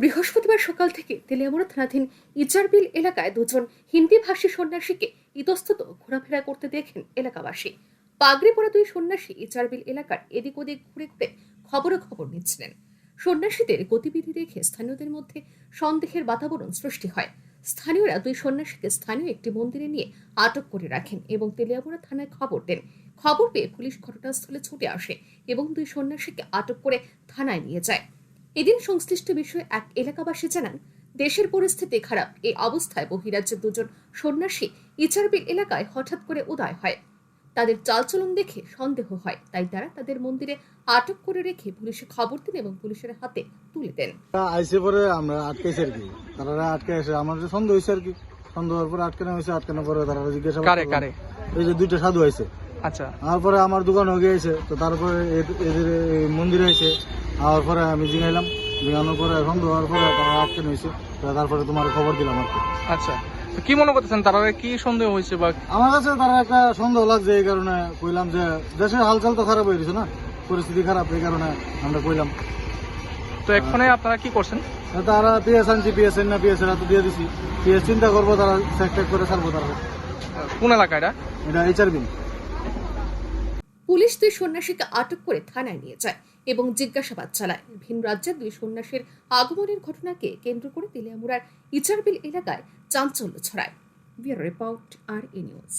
বৃহস্পতিবার সকাল থেকে তেলিয়ামুড়া থানাধীন ইচারবিল এলাকায় দুজন হিন্দি ভাষী সন্ন্যাসীকে ইতস্তত ঘোরাফেরা করতে দেখেন এলাকাবাসী। পাগড়ি পরা দুই সন্ন্যাসী ইচারবিল এলাকার এদিক ওদিক ঘুরে ঘুরে খবরে খবর নিচ্ছিলেন। সন্ন্যাসীদের গতিবিধি দেখে স্থানীয়দের মধ্যে সন্দেহের বাতাবরণ সৃষ্টি হয়। স্থানীয়রা দুই সন্ন্যাসীকে স্থানীয় একটি মন্দিরে নিয়ে আটক করে রাখেন এবং তেলিয়ামুড়া থানায় খবর দেন। খবর পেয়ে পুলিশ ঘটনাস্থলে ছুটে আসে এবং দুই সন্ন্যাসীকে আটক করে থানায় নিয়ে যায়। এদিন সংশ্লিষ্ট বিষয়ে এক এলাকাবাসী জানান দেশের পরিস্থিতি খারাপ এই অবস্থায় বহিরাজ্যের দুজন সন্ন্যাসী ইচারবিল এলাকায় হঠাৎ করে উদয় হয়। তাদের চালচলন দেখে সন্দেহ হয় তাই তারা তাদের মন্দিরে আটক করে রেখে পুলিশে খবর দেন এবং পুলিশের হাতে তুলে দেন। আইসে পরে আমরা আটকাইছি আর কি। তারা আটকে আসে আমার যে সন্দেহ হয়েছে আর কি। সন্দেহ হওয়ার পরে আটকানো হয়েছে আটকানোর পরে তারা জিজ্ঞাসা কারে। কারে? এই যে দুইটা সাধু আইছে। আচ্ছা। তারপরে আমার দোকান হয়ে গিয়েছে তো তারপরে এদ- এদের মন্দিরে এসে আওয়ার পরে আমি জিঙাইলাম জিঙানোর পরে এখন হওয়ার পরে তারা আটকানো হয়েছে তো তারপরে তোমার খবর দিলাম আর কি। আচ্ছা কি মনে করতেছেন তারা কি সন্দেহ হয়েছে বা আমার কাছে তারা একটা সন্দেহ লাগছে এই কারণে কইলাম যে দেশের হালচাল তো খারাপ হয়ে গেছে না? পরিস্থিতি খারাপ এই কারণে আমরা কইলাম। তো এক্ষণে আপনারা কি করছেন? তারা পিএস আনছি পিএস না পিএস এরা তো দিয়ে দিছি। পিএস চিন্তা করব তারা চেক টেক করে ছাড়বো তারা কোন এলাকা এটা? এটা এইচআর বিন পুলিশ দুই সন্ন্যাসীকে আটক করে থানায় নিয়ে যায় এবং জিজ্ঞাসাবাদ চালায়। ভিন রাজ্যের দুই সন্ন্যাসীর আগমনের ঘটনাকে কেন্দ্র করে তেলিয়ামুড়ার ইচারবিল এলাকায় চাঞ্চল্য ছড়ায়। Bureau report, R A news.